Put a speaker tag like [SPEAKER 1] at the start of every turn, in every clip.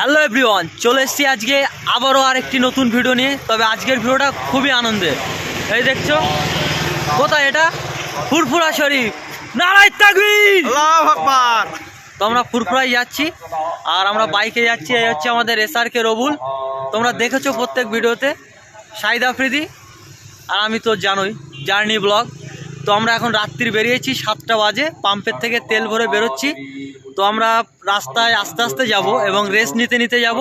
[SPEAKER 1] Hello everyone চলে এসেছি আজকে আবারও আরেকটি নতুন ভিডিও নিয়ে। তবে আজকের ভিডিওটা খুবই আনন্দের। এই দেখছ? কোথায় এটা? ফুরফুরা শরীফ। নারায় তাকবীর!
[SPEAKER 2] আল্লাহু আকবার!
[SPEAKER 1] তো আমরা ফুরফুরায় যাচ্ছি আর আমরা বাইকে যাচ্ছি এই হচ্ছে আমাদের এসআর কে রবুল। তোমরা দেখেছ প্রত্যেক ভিডিওতে শাহিদ আফ্রিদি আর আমি তো জানোই জার্নি ব্লগ। তো আমরা এখন রাত্রির বেরিয়েছি সাতটা বাজে পাম্পের থেকে তেল ভরে বেরোচ্ছি। তো আমরা রাস্তায় আস্তে আস্তে যাব এবং রেস্ট নিতে নিতে যাব।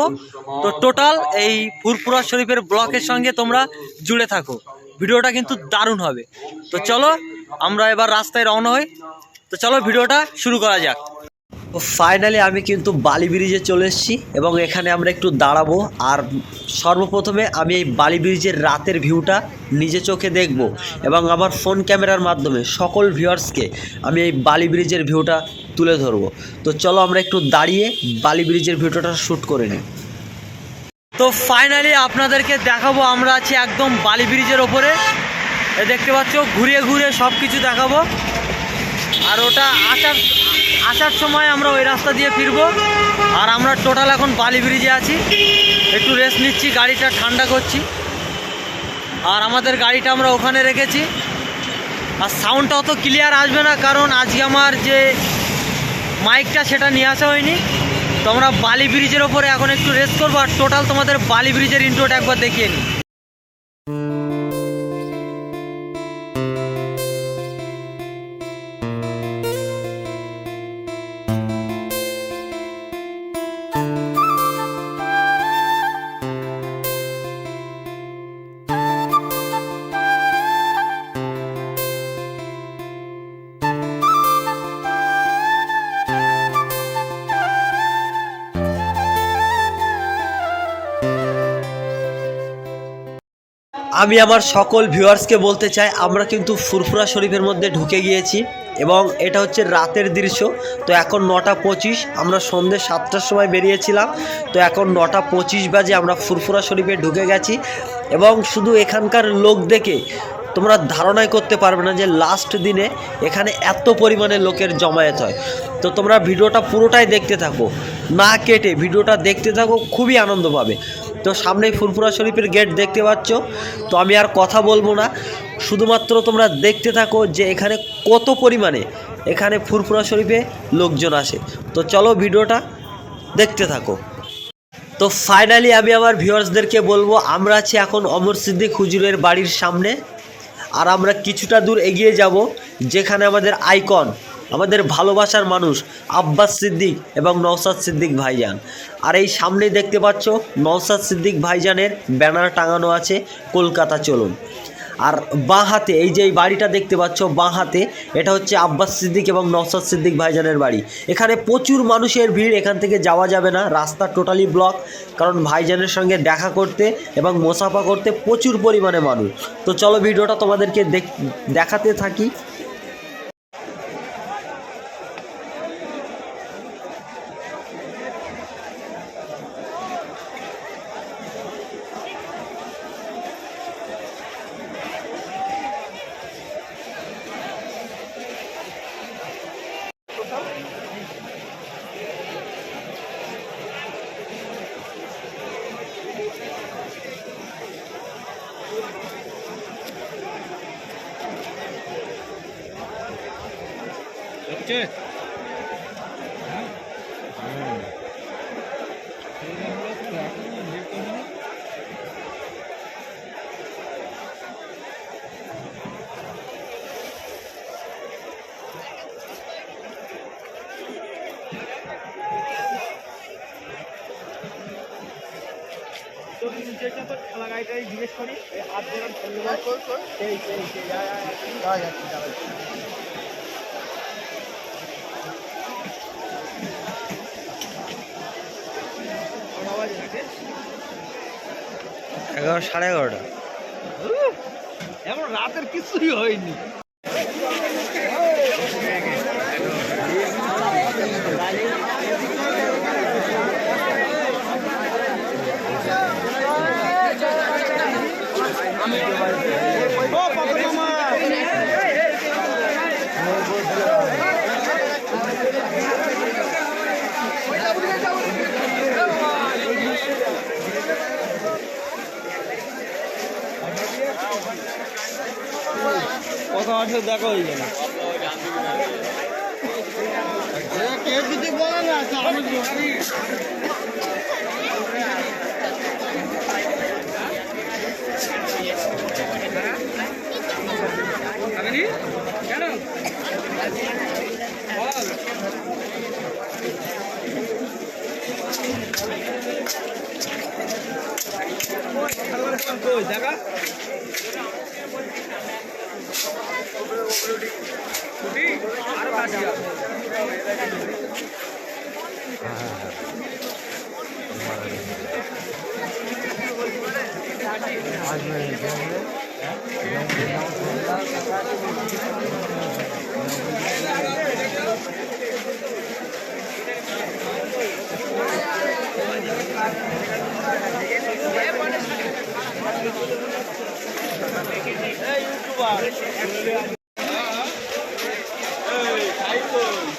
[SPEAKER 1] তো টোটাল এই ফুরফুরা শরীফের ব্লকের সঙ্গে তোমরা জুড়ে থাকো। ভিডিওটা কিন্তু দারুণ হবে। তো চলো, আমরা এবার রাস্তায় রওনা হই। তো চলো, ভিডিওটা শুরু করা যাক। ফাইনালি আমি কিন্তু বালি ব্রিজে চলে এসেছি এবং এখানে আমরা একটু দাঁড়াবো। আর সর্বপ্রথমে আমি এই বালি ব্রিজের রাতের ভিউটা নিজে চোখে দেখব এবং আমার ফোন ক্যামেরার মাধ্যমে সকল ভিউয়ার্সকে আমি এই বালি ব্রিজের ভিউটা তুলে ধরবো। তো চলো আমরা একটু দাঁড়িয়ে বালি ব্রিজের ভিডিওটা শ্যুট করে নিই। তো ফাইনালি আপনাদেরকে দেখাবো, আমরা আছি একদম বালি ব্রিজের ওপরে। দেখতে পাচ্ছ, ঘুরিয়ে ঘুরিয়ে সব কিছু দেখাবো। আর ওটা আসার আসার সময় আমরা ওই রাস্তা দিয়ে ফিরবো। আর আমরা টোটাল এখন বালি ব্রিজে আছি। একটু রেস্ট নিচ্ছি, গাড়িটা ঠান্ডা করছি। আর আমাদের গাড়িটা আমরা ওখানে রেখেছি। আর সাউন্ডটা অত ক্লিয়ার আসবে না, কারণ আজকে আমার যে মাইকটা সেটা নিয়ে আসা হয়নি। তো আমরা বালি ব্রিজের ওপরে এখন একটু রেস্ট করব। আর টোটাল তোমাদের বালি ব্রিজের ইন্ট্রোটা একবার দেখিয়ে নিই। আমি আমার সকল ভিউয়ার্সকে বলতে চাই, আমরা কিন্তু ফুরফুরা শরীফের মধ্যে ঢুকে গিয়েছি এবং এটা হচ্ছে রাতের দৃশ্য। তো এখন নটা পঁচিশ, আমরা সন্ধ্যে সাতটার সময় বেরিয়েছিলাম। তো এখন নটা পঁচিশ বাজে আমরা ফুরফুরা শরীফে ঢুকে গেছি এবং শুধু এখানকার লোক দেখে তোমরা ধারণাই করতে পারবে না যে লাস্ট দিনে এখানে এত পরিমাণে লোকের জমায়েত হয়। তো তোমরা ভিডিওটা পুরোটাই দেখতে থাকো, না কেটে ভিডিওটা দেখতে থাকো, খুবই আনন্দ পাবে। তো সামনেই ফুরফুরা শরীফের গেট দেখতে পাচ্ছ। তো আমি আর কথা বলব না। শুধুমাত্র তোমরা দেখতে থাকো যে এখানে কত পরিমাণে এখানে ফুরফুরা শরীফে লোকজন আসে। তো চলো ভিডিওটা দেখতে থাকো। তো ফাইনালি আমি আমার ভিউয়ার্সদেরকে বলব, আমরা আছি এখন অমর সিদ্দিক হুজুরের বাড়ির সামনে। আর আমরা কিছুটা দূর এগিয়ে যাব, যেখানে আমাদের আইকন আমাদের ভালোবাসার মানুষ আব্বাস সিদ্দিক এবং নওসাদ সিদ্দিক ভাইজান। আর এই সামনে দেখতে পাচ্ছ নওসাদ সিদ্দিক ভাইজানের ব্যানার টাঙানো আছে, কলকাতা চলুন। আর বাঁ হাতে, এই যে এই বাড়িটা দেখতে পাচ্ছ, বাঁ হাতে, এটা হচ্ছে আব্বাস সিদ্দিক এবং নওসাদ সিদ্দিক ভাইজানের বাড়ি। এখানে প্রচুর মানুষের ভিড়, এখান থেকে যাওয়া যাবে না, রাস্তা টোটালি ব্লক কারণ ভাইজানের সঙ্গে দেখা করতে এবং মোসাফা করতে প্রচুর পরিমাণে মানুষ। তো চলো, ভিডিওটা তোমাদেরকে দেখ- দেখাতে থাকি।
[SPEAKER 2] হচ্ছে গাড়িটাই জিজ্ঞেস করি এই হাত ধরে সেই সেই সেই যাচ্ছে
[SPEAKER 1] এগারো সাড়ে এগারোটা।
[SPEAKER 2] এখন রাতের কিছুই হয়নি। ও সাথে দেখা হয়ে যাবে Thank কিছু आज मैं dois.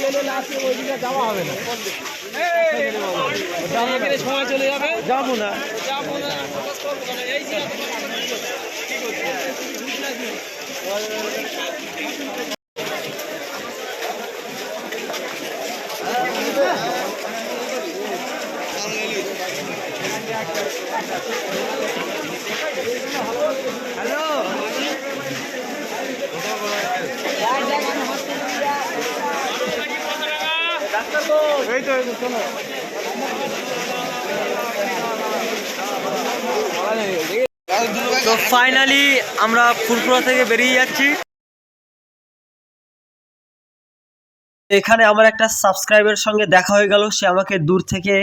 [SPEAKER 2] গেলে লাস্টে ওইদিকে যাওয়া হবে না সময় চলে যাবে যাব না
[SPEAKER 1] তো ফাইনালি আমরা ফুরফুরা থেকে বেরিয়ে যাচ্ছি। এখানে আমার একটা সাবস্ক্রাইবের সঙ্গে দেখা হয়ে গেল, সে আমাকে দূর থেকে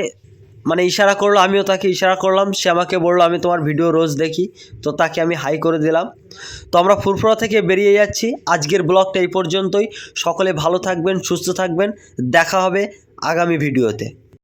[SPEAKER 1] মানে ইশারা করল, আমিও তাকে ইশারা করলাম। সে আমাকে বলল, আমি তোমার ভিডিও রোজ দেখি। তো তাকে আমি হাই করে দিলাম। তো আমরা ফুরফুরা থেকে বেরিয়ে যাচ্ছি। আজকের ব্লগটা এই পর্যন্তই। সকলে ভালো থাকবেন, সুস্থ থাকবেন। দেখা হবে আগামী ভিডিওতে।